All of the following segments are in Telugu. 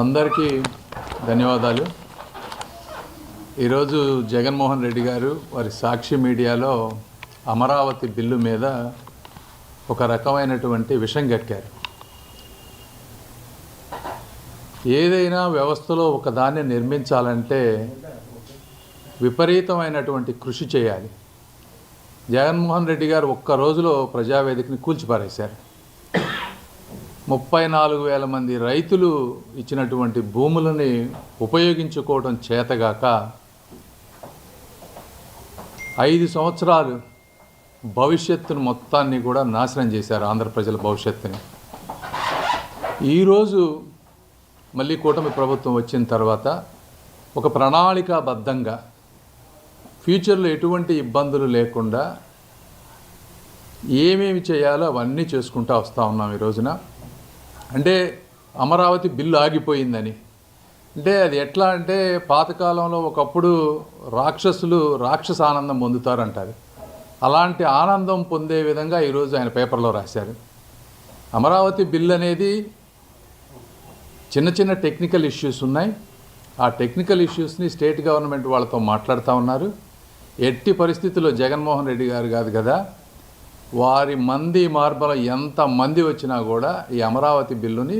అందరికీ ధన్యవాదాలు. ఈరోజు జగన్మోహన్ రెడ్డి గారు వారి సాక్షి మీడియాలో అమరావతి బిల్లు మీద ఒక రకమైనటువంటి విషం కక్కారు ఏదైనా వ్యవస్థలో ఒకదాన్ని నిర్మించాలంటే విపరీతమైనటువంటి కృషి చేయాలి. జగన్మోహన్ రెడ్డి గారు ఒక్క రోజులో ప్రజావేదికని కూల్చిపారేశారు. ముప్పై నాలుగు వేల మంది రైతులు ఇచ్చినటువంటి భూములని ఉపయోగించుకోవడం చేతగాక ఐదు సంవత్సరాలు భవిష్యత్తును మొత్తాన్ని కూడా నాశనం చేశారు ఆంధ్ర ప్రజల భవిష్యత్తుని. ఈరోజు మళ్ళీ కూటమి ప్రభుత్వం వచ్చిన తర్వాత ఒక ప్రణాళికాబద్ధంగా ఫ్యూచర్లో ఎటువంటి ఇబ్బందులు లేకుండా ఏమేమి చేయాలో అవన్నీ చేసుకుంటూ వస్తూ ఉన్నాం ఈ రోజున. అంటే అమరావతి బిల్లు ఆగిపోయిందని. అంటే అది ఎట్లా అంటే పాతకాలంలో ఒకప్పుడు రాక్షసులు రాక్షస ఆనందం పొందుతారంటారు. అలాంటి ఆనందం పొందే విధంగా ఈరోజు ఆయన పేపర్లో రాశారు. అమరావతి బిల్ అనేది చిన్న చిన్న టెక్నికల్ ఇష్యూస్ ఉన్నాయి. ఆ టెక్నికల్ ఇష్యూస్ని స్టేట్ గవర్నమెంట్ వాళ్ళతో మాట్లాడుతూ ఉన్నారు. ఎట్టి పరిస్థితుల్లో జగన్మోహన్ రెడ్డి గారు కాదు కదా వారి మంది మార్పుల ఎంత మంది వచ్చినా కూడా ఈ అమరావతి బిల్లుని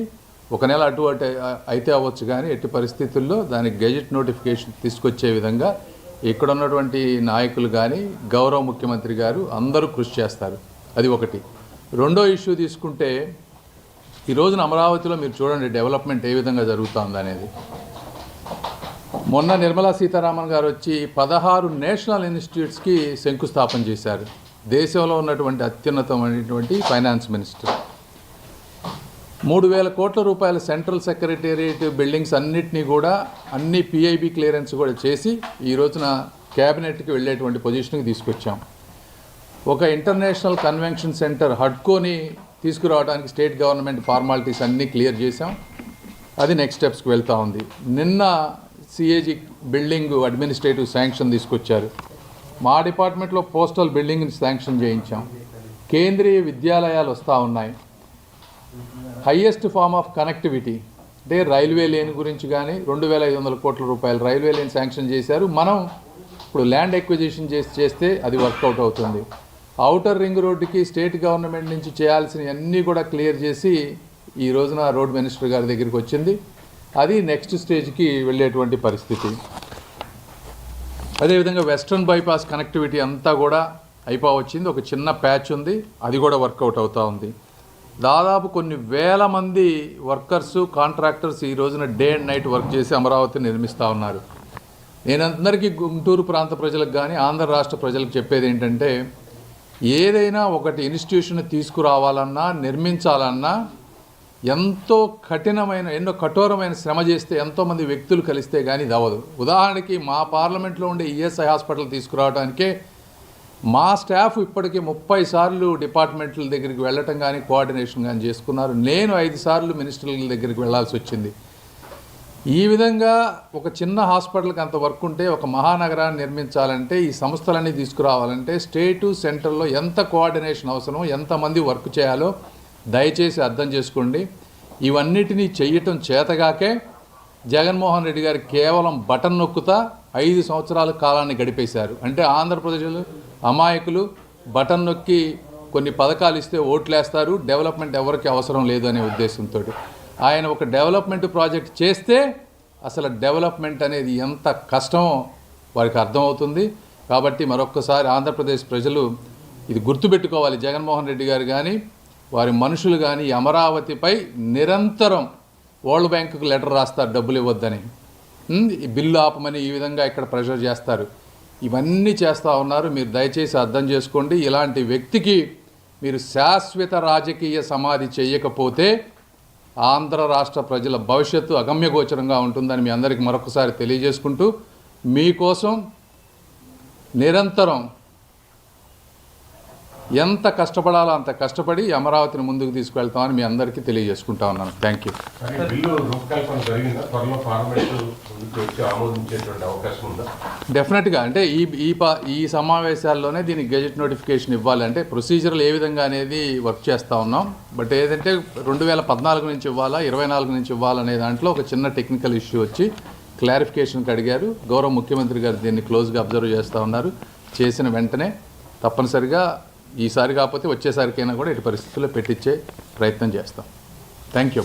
ఒక నెల అటు అటు అయితే అవ్వచ్చు కానీ ఎట్టి పరిస్థితుల్లో దానికి గెజెట్ నోటిఫికేషన్ తీసుకొచ్చే విధంగా ఇక్కడ ఉన్నటువంటి నాయకులు కానీ గౌరవ ముఖ్యమంత్రి గారు అందరూ కృషి చేస్తారు. అది ఒకటి. రెండో ఇష్యూ తీసుకుంటే ఈ రోజున అమరావతిలో మీరు చూడండి డెవలప్మెంట్ ఏ విధంగా జరుగుతుంది అనేది. మొన్న నిర్మలా సీతారామన్ గారు వచ్చి పదహారు నేషనల్ ఇన్స్టిట్యూట్స్కి శంకుస్థాపన చేశారు. దేశంలో ఉన్నటువంటి అత్యున్నతమైనటువంటి ఫైనాన్స్ మినిస్టర్. మూడు వేల కోట్ల రూపాయల సెంట్రల్ సెక్రటేరియట్ బిల్డింగ్స్ అన్నిటినీ కూడా అన్ని పిఐబి క్లియరెన్స్ కూడా చేసి ఈ రోజున క్యాబినెట్కి వెళ్ళేటువంటి పొజిషన్కి తీసుకొచ్చాం. ఒక ఇంటర్నేషనల్ కన్వెన్షన్ సెంటర్ హడ్కోని తీసుకురావడానికి స్టేట్ గవర్నమెంట్ ఫార్మాలిటీస్ అన్నీ క్లియర్ చేశాం. అది నెక్స్ట్ స్టెప్స్కి వెళ్తూ ఉంది. నిన్న సిఏజీ బిల్డింగ్ అడ్మినిస్ట్రేటివ్ శాంక్షన్ తీసుకొచ్చారు. మా డిపార్ట్మెంట్లో పోస్టల్ బిల్డింగ్ని శాంక్షన్ చేయించాం. కేంద్రీయ విద్యాలయాలు వస్తూ ఉన్నాయి. Highest form of connectivity. అంటే రైల్వే లేన్ గురించి కానీ రెండు వేల ఐదు వందల కోట్ల రూపాయలు రైల్వే లేన్ శాంక్షన్ చేశారు. మనం ఇప్పుడు ల్యాండ్ ఎక్విజిషన్ చేసి చేస్తే అది వర్కౌట్ అవుతుంది. అవుటర్ రింగ్ రోడ్డుకి స్టేట్ గవర్నమెంట్ నుంచి చేయాల్సినవన్నీ కూడా క్లియర్ చేసి ఈ రోజున రోడ్ మినిస్టర్ గారి దగ్గరికి వచ్చింది. అది నెక్స్ట్ స్టేజ్కి వెళ్ళేటువంటి పరిస్థితి. అదేవిధంగా వెస్ట్రన్ బైపాస్ కనెక్టివిటీ అంతా కూడా అయిపోవచ్చింది. ఒక చిన్న ప్యాచ్ ఉంది. అది కూడా వర్కౌట్ అవుతూ ఉంది. దాదాపు కొన్ని వేల మంది వర్కర్స్ కాంట్రాక్టర్స్ ఈ రోజున డే అండ్ నైట్ వర్క్ చేసి అమరావతిని నిర్మిస్తూ ఉన్నారు. నేను అందరికీ గుంటూరు ప్రాంత ప్రజలకు కానీ ఆంధ్ర రాష్ట్ర ప్రజలకు చెప్పేది ఏంటంటే ఏదైనా ఒకటి ఇన్స్టిట్యూషన్ తీసుకురావాలన్నా నిర్మించాలన్నా ఎంతో కఠినమైన ఎన్నో కఠోరమైన శ్రమ చేస్తే ఎంతోమంది వ్యక్తులు కలిస్తే కానీ ఇది అవ్వదు. ఉదాహరణకి మా పార్లమెంట్లో ఉండే ఈఎస్ఐ హాస్పిటల్ తీసుకురావడానికే మా స్టాఫ్ ఇప్పటికీ ముప్పై సార్లు డిపార్ట్మెంట్ల దగ్గరికి వెళ్ళటం కానీ కోఆర్డినేషన్ కానీ చేసుకున్నారు. నేను ఐదు సార్లు మినిస్టర్ల దగ్గరికి వెళ్ళాల్సి వచ్చింది. ఈ విధంగా ఒక చిన్న హాస్పిటల్కి అంత వర్క్ ఉంటే ఒక మహానగరాన్ని నిర్మించాలంటే ఈ సంస్థలన్నీ తీసుకురావాలంటే స్టేటు సెంటర్లో ఎంత కోఆర్డినేషన్ అవసరమో ఎంతమంది వర్క్ చేయాలో దయచేసి అర్థం చేసుకోండి. ఇవన్నిటినీ చెయ్యటం చేతగాకే జగన్మోహన్ రెడ్డి గారు కేవలం బటన్ నొక్కుతా ఐదు సంవత్సరాల కాలాన్ని గడిపేశారు. అంటే ఆంధ్రప్రదేశ్లో అమాయకులు బటన్ నొక్కి కొన్ని పథకాలు ఇస్తే ఓట్లేస్తారు. డెవలప్మెంట్ ఎవరికి అవసరం లేదు అనే ఉద్దేశంతో. ఆయన ఒక డెవలప్మెంట్ ప్రాజెక్ట్ చేస్తే అసలు డెవలప్మెంట్ అనేది ఎంత కష్టమో వారికి అర్థమవుతుంది. కాబట్టి మరొక్కసారి ఆంధ్రప్రదేశ్ ప్రజలు ఇది గుర్తుపెట్టుకోవాలి. జగన్మోహన్ రెడ్డి గారు కానీ వారి మనుషులు కానీ అమరావతిపై నిరంతరం వరల్డ్ బ్యాంకుకు లెటర్ రాస్తారు డబ్బులు ఇవ్వద్దని. బిల్లు ఆపమని ఈ విధంగా ఇక్కడ ప్రెషర్ చేస్తారు. ఇవన్నీ చేస్తూ ఉన్నారు. మీరు దయచేసి అర్థం చేసుకోండి. ఇలాంటి వ్యక్తికి మీరు శాశ్వత రాజకీయ సమాధి చేయకపోతే ఆంధ్ర రాష్ట్ర ప్రజల భవిష్యత్తు అగమ్యగోచరంగా ఉంటుందని మీ అందరికీ మరొకసారి తెలియజేసుకుంటూ మీకోసం నిరంతరం ఎంత కష్టపడాలో అంత కష్టపడి అమరావతిని ముందుకు తీసుకువెళ్తామని మీ అందరికీ తెలియజేసుకుంటా ఉన్నాను. థ్యాంక్ యూ డెఫినెట్గా అంటే ఈ ఈ ఈ సమావేశాల్లోనే దీనికి గెజెట్ నోటిఫికేషన్ ఇవ్వాలి. అంటే ప్రొసీజర్లు ఏ విధంగా అనేది వర్క్ చేస్తూ ఉన్నాం. బట్ ఏదంటే రెండు వేల పద్నాలుగు నుంచి ఇవ్వాలా ఇరవై నాలుగు నుంచి ఇవ్వాలనే దాంట్లో ఒక చిన్న టెక్నికల్ ఇష్యూ వచ్చి క్లారిఫికేషన్కి అడిగారు. గౌరవ ముఖ్యమంత్రి గారు దీన్ని క్లోజ్గా అబ్జర్వ్ చేస్తూ ఉన్నారు. చేసిన వెంటనే తప్పనిసరిగా ఈసారి కాకపోతే వచ్చేసరికైనా కూడా ఇటు పరిస్థితుల్లో పెట్టించే ప్రయత్నం చేస్తాం. Thank you